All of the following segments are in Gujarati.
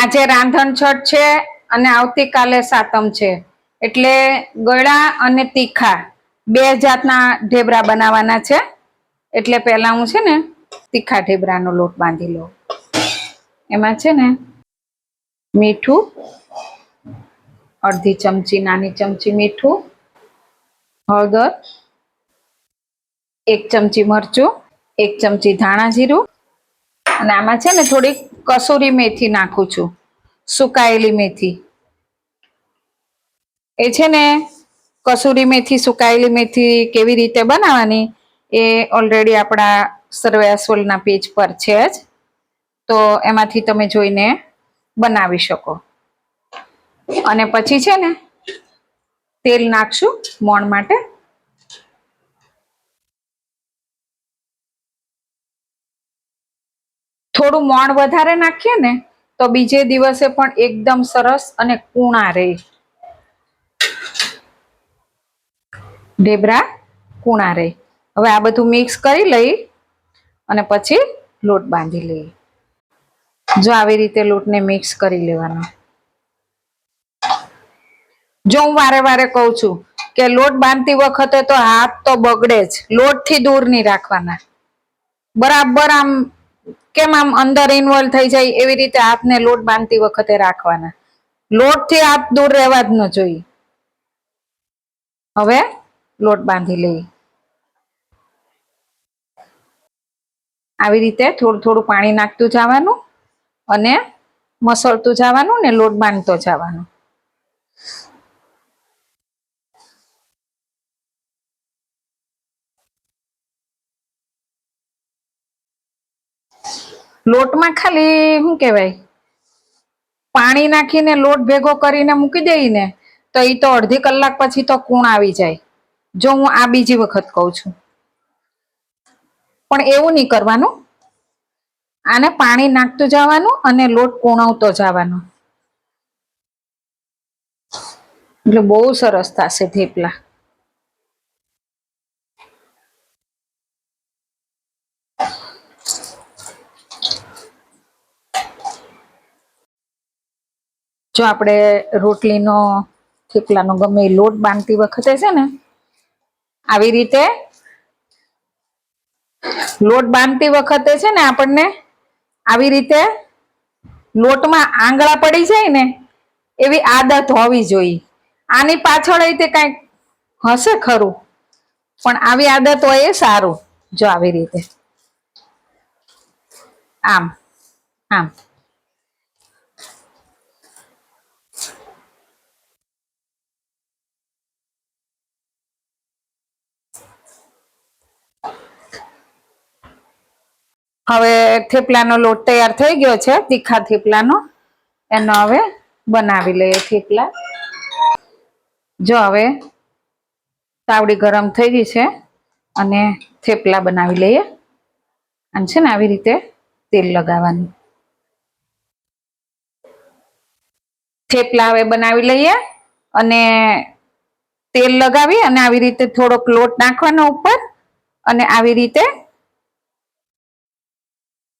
આજે રાંધણ છઠ છે અને આવતીકાલે સાતમ છે. એટલે ગળા અને તીખા બે જાતના ઢેબરા બનાવવાના છે. એટલે પહેલા હું છે ને તીખા ઢેબરાનો લોટ બાંધી લઉં. એમાં છે ને મીઠું, અડધી ચમચી, નાની ચમચી મીઠું, હળદર, એક ચમચી મરચું, એક ચમચી ધાણા જીરું અને આમાં છે ને થોડીક કસૂરી મેથી નાખું છું, સુકાયેલી મેથી. એ છે ને, કસૂરી મેથી, સુકાયેલી મેથી કેવી રીતે બનાવવાની એ ઓલરેડી આપણા સર્વેસવલના પેજ પર છે જ. તો એમાંથી તમે જોઈને બનાવી શકો. અને પછી છે ને, તેલ નાખશું મોણ માટે. થોડું મોણ વધારે નાખીએ ને, તો બીજે દિવસે પણ એકદમ સરસ અને કૂણા રહે. ઢેબરા કૂણા રહે. હવે આ બધું મિક્સ કરી લઈ અને પછી લોટ બાંધી લઈએ. જો આવી રીતે લોટને મિક્સ કરી લેવાનો. જો હું વારે વારે કહું છું કે લોટ બાંધતી વખતે તો હાથ તો બગડે જ. લોટથી દૂર નહીં રાખવાના. બરાબર આમ કેમ આમ અંદર ઇન્વોલ્વ થઈ જાય એવી રીતે હાથને લોટ બાંધતી વખતે રાખવાના? લોટથી હાથ દૂર રહેવા જ ન જોઈએ. હવે લોટ બાંધી લઈએ. આવી રીતે થોડું થોડું પાણી નાખતું જવાનું અને મસળતું જવાનું ને લોટ બાંધતો જવાનું. લોટમાં ખાલી, શું કહેવાય, પાણી નાખીને લોટ ભેગો કરીને મૂકી દઈને તો એ તો અડધી કલાક પછી તો કૂણ આવી જાય. જો હું આ બીજી વખત કહું છું. પણ એવું નહીં કરવાનું. આને પાણી નાખતું જવાનું અને લોટ કૂણવતો જવાનો. એટલે બહુ સરસ થશે થેપલા. જો આપણે રોટલીનો થેપલાનો ગમે એ લોટ બાંધતી વખતે છે ને, આવી રીતે લોટ બાંધતી વખતે છે ને આપણને આવી રીતે લોટમાં આંગળા પડી જાય ને, એવી આદત હોવી જોઈએ. આની પાછળ તે કાંઈક હશે ખરું, પણ આવી આદત હોય એ સારું, જો આવી રીતે. આમ આમ. હવે થેપલાનો લોટ તૈયાર થઈ ગયો છે, તીખા થેપલાનો. એનો હવે બનાવી લઈએ થેપલા. જો હવે તાવડી ગરમ થઈ ગઈ છે અને થેપલા બનાવી લઈએ. અને છે ને આવી રીતે તેલ લગાવવાનું. થેપલા હવે બનાવી લઈએ અને તેલ લગાવી અને આવી રીતે થોડોક લોટ નાખવાનો ઉપર અને આવી રીતે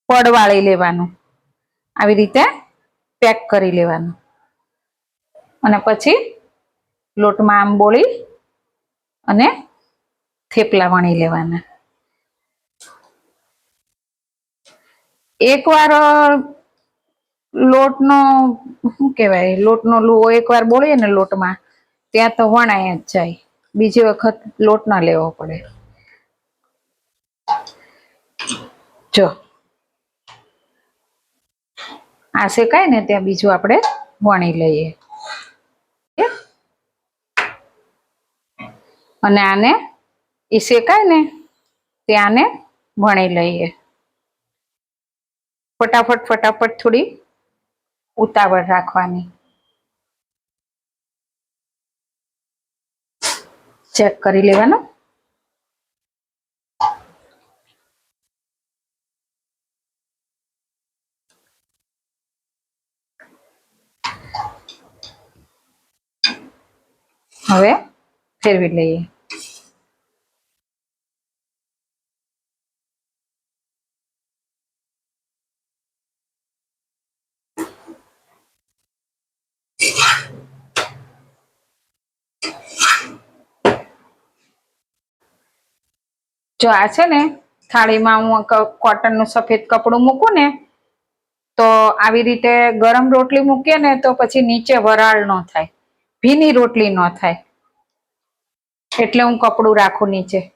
પડવાળી લેવાનું. આવી રીતે પેક કરી લેવાનું. અને પછી લોટમાં આમ બોળી અને થેપલા વણી લેવાના. એકવાર લોટનો, શું કહેવાય, લોટનો લુઓ એકવાર બોળીએ ને લોટમાં, ત્યાં તો વણાય જ જાય. બીજી વખત લોટ ના લેવો પડે. જો આ શેકાય ને ત્યાં બીજું આપણે વણી લઈએ. અને આને એ શેકાય ને ત્યાં આને વણી લઈએ. ફટાફટ ફટાફટ થોડી ઉતાવળ રાખવાની. ચેક કરી લેવાનું. હવે ફેરવી લઈએ. જો આ છે ને, થાળીમાં હું કોટનનું સફેદ કપડું મૂકું ને, તો આવી રીતે ગરમ રોટલી મૂકીએ ને, તો પછી નીચે વરાળ ન થાય. ભીની રોટલી ન થાય. એટલે હું કપડું રાખું નીચે.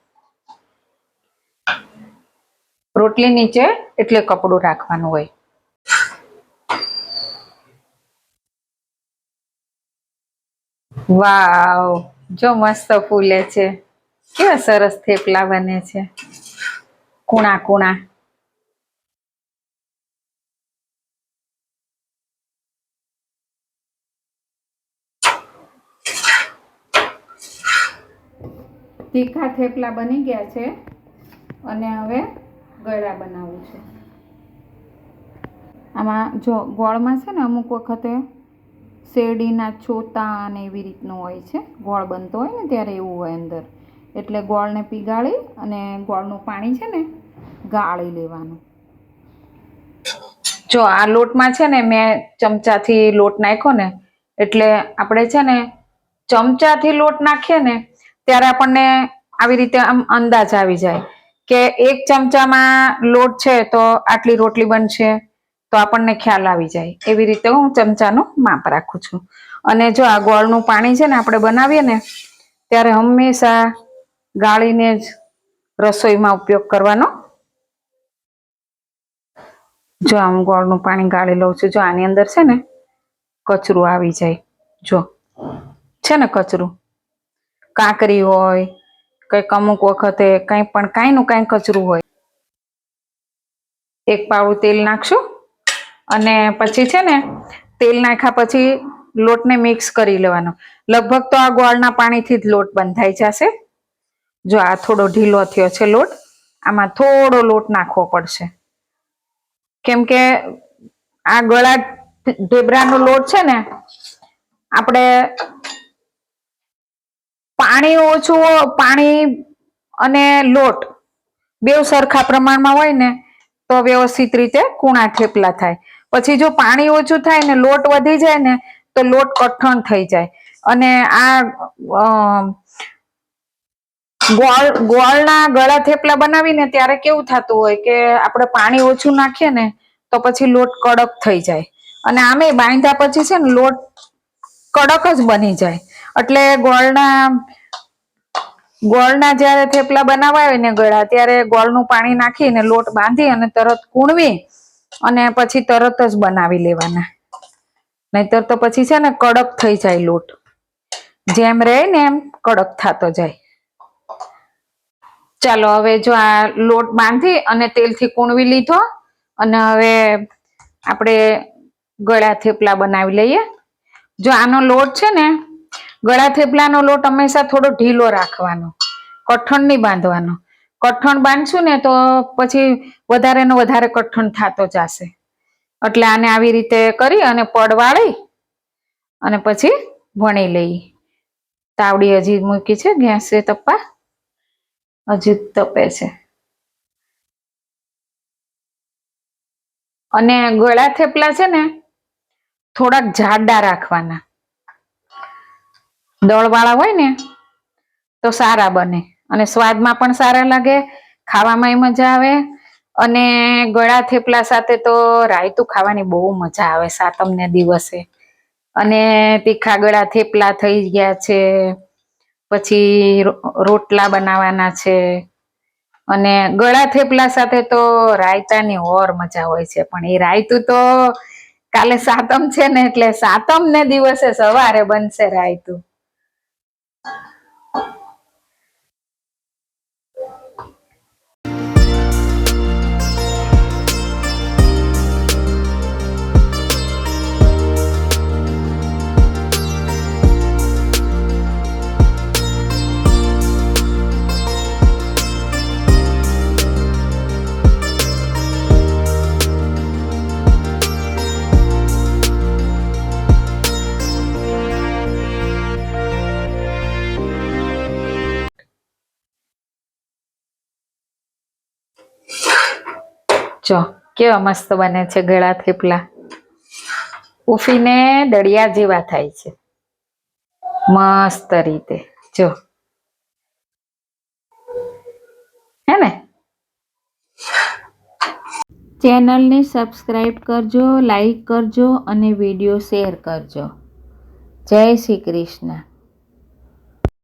રોટલી નીચે એટલે કપડું રાખવાનું હોય. વાવ, જો મસ્ત ફૂલે છે. કેવા સરસ થેપલા બને છે. કુણા કુણા. તીખા થેપલા બની ગયા છે અને હવે ગળા બનાવું છે. આમાં જો ગોળમાં છે ને અમુક વખતે શેરડીના ચોતા અને એવી રીતનું હોય છે, ગોળ બનતો હોય ને ત્યારે એવું હોય અંદર. એટલે ગોળને પીગાળી અને ગોળનું પાણી છે ને ગાળી લેવાનું. જો આ લોટમાં છે ને મેં ચમચાથી લોટ નાખ્યો ને, એટલે આપણે છે ને ચમચાથી લોટ નાખીએ ને ત્યારે આપણને આવી રીતે આમ અંદાજ આવી જાય કે એક ચમચામાં લોટ છે તો આટલી રોટલી બનશે, તો આપણને ખ્યાલ આવી જાય. એવી રીતે હું ચમચાનું માપ રાખું છું. અને જો આ ગોળનું પાણી છે ને આપણે બનાવીએ ને, ત્યારે હંમેશા ગાળીને જ રસોઈમાં ઉપયોગ કરવાનો. જો આમ ગોળનું પાણી ગાળી લઉં છું, જો આની અંદર છે ને કચરું આવી જાય. જો, છે ને કચરું? કાંકરી હોય, કંઈક અમુક વખતે કંઈ પણ કાંઈનું કાંઈ કચરું હોય. એક પાવડું તેલ નાખશું અને પછી છે ને તેલ નાખ્યા પછી લોટને મિક્સ કરી લેવાનો. લગભગ તો આ ગોળના પાણીથી જ લોટ બંધાઈ જશે. જો આ થોડો ઢીલો થયો છે લોટ, આમાં થોડો લોટ નાખવો પડશે. કેમ કે આ ગળા ઢેબરાનો લોટ છે ને, આપણે પાણી ઓછું પાણી અને લોટ બેવ સરખા પ્રમાણમાં હોય ને, તો વ્યવસ્થિત રીતે કૂણા થેપલા થાય. પછી જો પાણી ઓછું થાય ને, લોટ વધી જાય ને, તો લોટ કઠણ થઈ જાય. અને આ ગોળ, ગોળના ગળા થેપલા બનાવીને ત્યારે કેવું થતું હોય કે આપણે પાણી ઓછું નાખીએ ને, તો પછી લોટ કડક થઈ જાય. અને આમે બાંધ્યા પછી છે ને, લોટ કડક જ બની જાય. એટલે ગોળના ગોળના જ્યારે થેપલા બનાવાય ને ગળા, ત્યારે ગોળનું પાણી નાખીને લોટ બાંધી અને તરત કૂણવી અને પછી તરત જ બનાવી લેવાના. નહીતર તો પછી છે ને કડક થઈ જાય લોટ. જેમ રહે ને એમ કડક થતો જાય. ચાલો, હવે જો આ લોટ બાંધી અને તેલથી કૂણવી લીધો અને હવે આપણે ગળા થેપલા બનાવી લઈએ. જો આનો લોટ છે ને ગળા થેપલાનો લોટ હંમેશા થોડો ઢીલો રાખવાનો કઠણ નહીં બાંધવાનો. કઠણ બાંધશું ને તો પછી વધારે ને વધારે કઠણ થતો જશે. એટલે આને આવી રીતે કરી અને પડવાળી અને પછી વણી લઈ. તાવડી હજી મૂકી છે, ગેસે તપ્પા હજી તપે છે. અને ગળા થેપલા છે ને થોડાક જાડા રાખવાના. દળવાળા હોય ને, તો સારા બને. અને સ્વાદમાં પણ સારા લાગે, ખાવામાં મજા આવે. અને ગળા થેપલા સાથે તો રાયતું ખાવાની બહુ મજા આવે સાતમને દિવસે. અને તીખા ગળા થેપલા થઈ ગયા છે, પછી રોટલા બનાવવાના છે. અને ગળા થેપલા સાથે તો રાયતાની ઓર મજા હોય છે, પણ એ રાયતું તો કાલે સાતમ છે ને, એટલે સાતમ ને દિવસે સવારે બનશે રાયતું. જો, કેવા મસ્ત બને છે ગળા થેપલા. ઉફીને દળિયા જેવા થાય છે. મસ્ત રીતે. જો. હે ને? ચેનલને સબસ્ક્રાઈબ કરજો લાઈક કરજો અને વીડિયો શેર કરજો. જય શ્રી કૃષ્ણ.